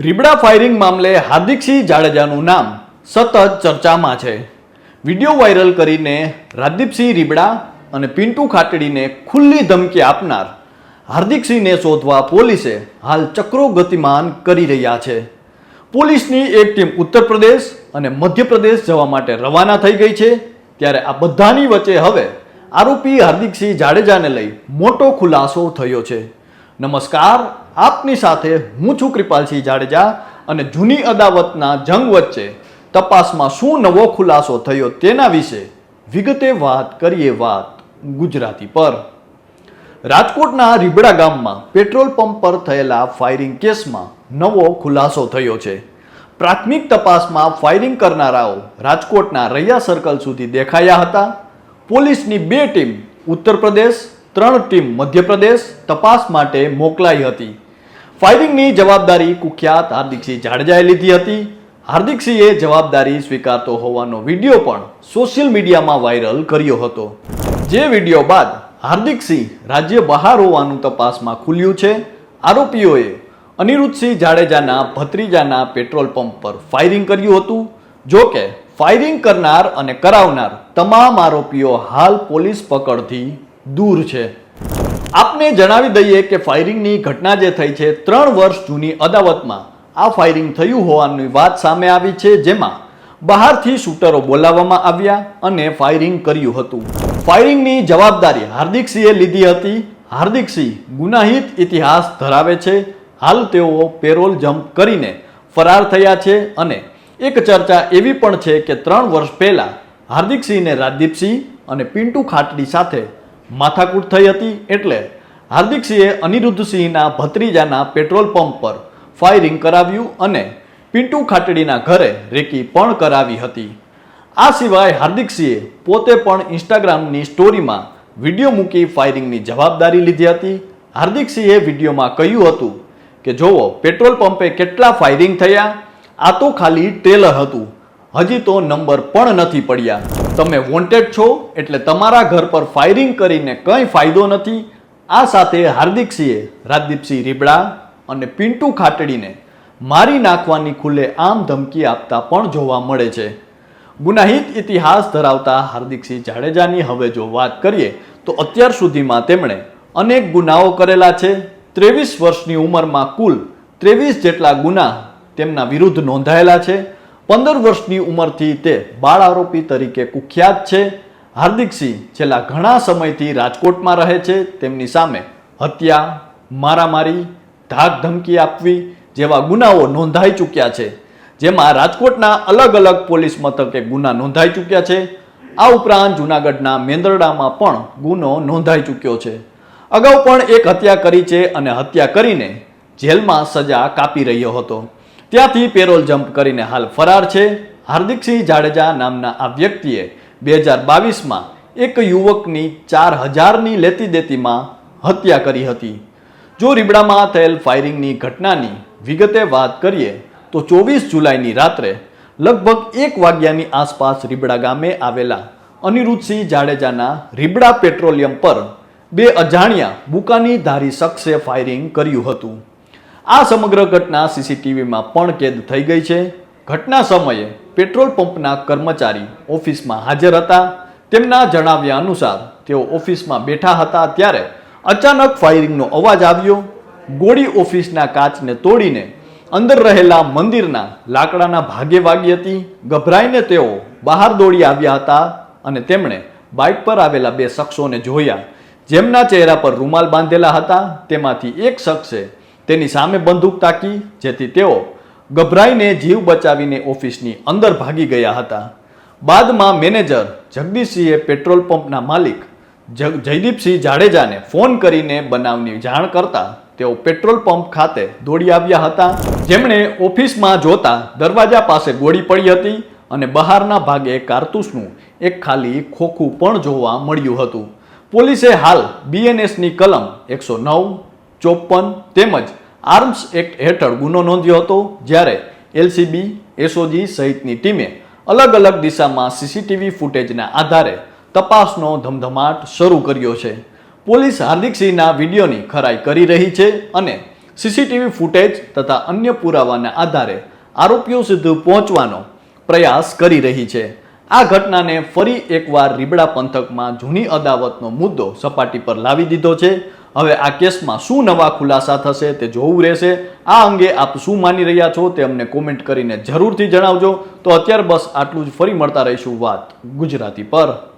Ribda firing મામલે હાર્દિકસિંહ જાડેજાનું નામ સતત ચર્ચામાં છે. વીડિયો વાયરલ કરીને રાજદીપસિંહ રીબડા અને પિન્ટુ ખાટડીને ખુલ્લી ધમકી આપનાર હાર્દિકસિંહને શોધવા પોલીસે હાલ ચક્રો ગતિમાન કરી રહ્યા છે. પોલીસની એક ટીમ ઉત્તર પ્રદેશ અને મધ્યપ્રદેશ જવા માટે રવાના થઈ ગઈ છે. ત્યારે આ બધાની વચ્ચે હવે આરોપી હાર્દિકસિંહ જાડેજાને લઈ મોટો ખુલાસો થયો છે. નમસ્કાર, આપની સાથે હું છું કૃપાલસિંહ જાડેજા અને જૂની અદાવતના જંગ વચ્ચે તપાસમાં શું નવો ખુલાસો થયો તેના વિશે વિગતે વાત કરીએ વાત ગુજરાતી પર. રાજકોટના રીબડા ગામમાં પેટ્રોલ પંપ પર થયેલા ફાયરિંગ કેસમાં નવો ખુલાસો થયો છે. પ્રાથમિક તપાસમાં ફાયરિંગ કરનારાઓ રાજકોટના રૈયા સર્કલ સુધી દેખાયા હતા. પોલીસની બે ટીમ ઉત્તર પ્રદેશ ત્રણ ટીમ મધ્યપ્રદેશ તપાસ માટે મોકલાઈ હતી. ફાયરિંગની જવાબદારી કુખ્યાત હાર્દિકસિંહ જાડેજાએ લીધી હતી. હાર્દિકસિંહે જવાબદારી સ્વીકારતો હોવાનો વીડિયો પણ સોશિયલ મીડિયામાં વાયરલ કર્યો હતો. જે વીડિયો બાદ હાર્દિકસિંહ રાજ્ય બહાર હોવાનું તપાસમાં ખુલ્યું છે. આરોપીઓએ અનિરુદ્ધસિંહ જાડેજાના ભત્રીજાના પેટ્રોલ પંપ પર ફાયરિંગ કર્યું હતું. જો કે ફાયરિંગ કરનાર અને કરાવનાર તમામ આરોપીઓ હાલ પોલીસ પકડથી દૂર છે. આપને જણાવી દઈએ કે ફાયરિંગની ઘટના જે થઈ છે, ત્રણ વર્ષ જૂની અદાવતમાં આ ફાયરિંગ થયું હોવાની વાત સામે આવી છે, જેમાં બહારથી શૂટરો બોલાવવામાં આવ્યા અને ફાયરિંગ કર્યું હતું. ફાયરિંગની જવાબદારી હાર્દિકસિંહે લીધી હતી. હાર્દિકસિંહ ગુનાહિત ઇતિહાસ ધરાવે છે. હાલ તેઓ પેરોલ જમ્પ કરીને ફરાર થયા છે અને એક ચર્ચા એવી પણ છે કે ત્રણ વર્ષ પહેલાં હાર્દિકસિંહને રાજદીપસિંહ અને પિન્ટુ ખાટડી સાથે માથાકૂટ થઈ હતી એટલે હાર્દિકસિંહે અનિરુદ્ધસિંહના ભત્રીજાના પેટ્રોલ પંપ પર ફાયરિંગ કરાવ્યું અને પિન્ટુ ખાટડીના ઘરે રેકી પણ કરાવી હતી. આ સિવાય હાર્દિકસિંહે પોતે પણ ઇન્સ્ટાગ્રામની સ્ટોરીમાં વીડિયો મૂકી ફાયરિંગની જવાબદારી લીધી હતી. હાર્દિકસિંહે વિડીયોમાં કહ્યું હતું કે જુઓ પેટ્રોલ પંપે કેટલા ફાયરિંગ થયા? આ તો ખાલી ટ્રેલર હતું. હજી તો નંબર પણ નથી પડ્યા. તમે વોન્ટેડ છો એટલે તમારા ઘર પર ફાયરિંગ કરીને કંઈ ફાયદો નથી. આ સાથે હાર્દિકસિંહે રાજદીપસિંહ રીબડા અને પિન્ટુ ખાટડીને મારી નાખવાની ખુલ્લે આમ ધમકી આપતા પણ જોવા મળે છે. ગુનાહિત ઇતિહાસ ધરાવતા હાર્દિકસિંહ જાડેજાની હવે જો વાત કરીએ, તો અત્યાર સુધીમાં તેમણે અનેક ગુનાઓ કરેલા છે. ત્રેવીસ વર્ષની ઉંમરમાં કુલ ત્રેવીસ જેટલા ગુના તેમના વિરુદ્ધ નોંધાયેલા છે. પંદર વર્ષની ઉંમરથી તે બાળ આરોપી તરીકે કુખ્યાત છે. હાર્દિકસિંહ છેલ્લા ઘણા સમયથી રાજકોટમાં રહે છે. તેમની સામે હત્યા, મારામારી, ધાક ધમકી આપવી જેવા ગુનાઓ નોંધાઈ ચૂક્યા છે. જેમાં રાજકોટના અલગ અલગ પોલીસ મથકે ગુના નોંધાઈ ચૂક્યા છે. આ ઉપરાંત જૂનાગઢના મેંદરડામાં પણ ગુનો નોંધાઈ ચૂક્યો છે. અગાઉ પણ એક હત્યા કરી છે અને હત્યા કરીને જેલમાં સજા કાપી રહ્યો હતો. ત્યાંથી પેરોલ જમ્પ કરીને હાલ ફરાર છે. હાર્દિકસિંહ જાડેજા નામના આ વ્યક્તિએ બે હજાર બાવીસમાં એક યુવકની ચાર હજારની લેતી દેતીમાં હત્યા કરી હતી. જો રીબડામાં થયેલ ફાયરિંગની ઘટનાની વિગતે વાત કરીએ, તો ચોવીસ જુલાઈની રાત્રે લગભગ એક વાગ્યાની આસપાસ રીબડા ગામે આવેલા અનિરુદ્ધસિંહ જાડેજાના રીબડા પેટ્રોલિયમ પર બે અજાણ્યા બુકાની ધારી શખ્સે ફાયરિંગ કર્યું હતું. આ સમગ્ર ઘટના સીસીટીવીમાં પણ કેદ થઈ ગઈ છે. ઘટના સમયે પેટ્રોલ પંપના કર્મચારી ઓફિસમાં હાજર હતા. તેમના જણાવ્યા અનુસાર તેઓ ઓફિસમાં બેઠા હતા ત્યારે અચાનક ફાયરિંગનો અવાજ આવ્યો. ગોળી ઓફિસના કાચને તોડીને અંદર રહેલા મંદિરના લાકડાના ભાગે વાગી હતી. ગભરાઈને તેઓ બહાર દોડી આવ્યા હતા અને તેમણે બાઇક પર આવેલા બે શખ્સોને જોયા. જેમના ચહેરા પર રૂમાલ બાંધેલા હતા. તેમાંથી એક શખ્સે તેની સામે બંદૂક તાકી, જેથી તેઓ ગભરાઈને જીવ બચાવીને ઓફિસની અંદર ભાગી ગયા હતા. બાદમાં મેનેજર જગદીશસિંહે પેટ્રોલ પંપના માલિક જયદીપસિંહ જાડેજાને ફોન કરીને બનાવની જાણ કરતા તેઓ પેટ્રોલ પંપ ખાતે દોડી આવ્યા હતા. જેમણે ઓફિસમાં જોતા દરવાજા પાસે ગોળી પડી હતી અને બહારના ભાગે કારતૂસનું એક ખાલી ખોખું પણ જોવા મળ્યું હતું. પોલીસે હાલ બીએનએસની કલમ એકસો નવ, ચોપન તેમજ આર્મ્સ એક્ટ હેઠળ ગુનો નોંધ્યો હતો જ્યારે એલસીબી એસઓજી સહિતની ટીમે અલગ અલગ દિશામાં સીસીટીવી ફૂટેજના આધારે તપાસનો ધમધમાટ શરૂ કર્યો છે. પોલીસ હાર્દિકસિંહના વિડીયોની ખરાઈ કરી રહી છે અને સીસીટીવી ફૂટેજ તથા અન્ય પુરાવાના આધારે આરોપીઓ સુધી પહોંચવાનો પ્રયાસ કરી રહી છે. આ ઘટનાને ફરી એકવાર રીબડા પંથકમાં જૂની અદાવતનો મુદ્દો સપાટી પર લાવી દીધો છે. હવે આ કેસમાં શું નવા ખુલાસા થશે તે જોવું રહેશે. આ અંગે આપ શું માની રહ્યા છો તે અમને કોમેન્ટ કરીને જરૂરથી જણાવજો. તો અત્યાર બસ આટલું જ. ફરી મળતા રહીશું વાત ગુજરાતી પર.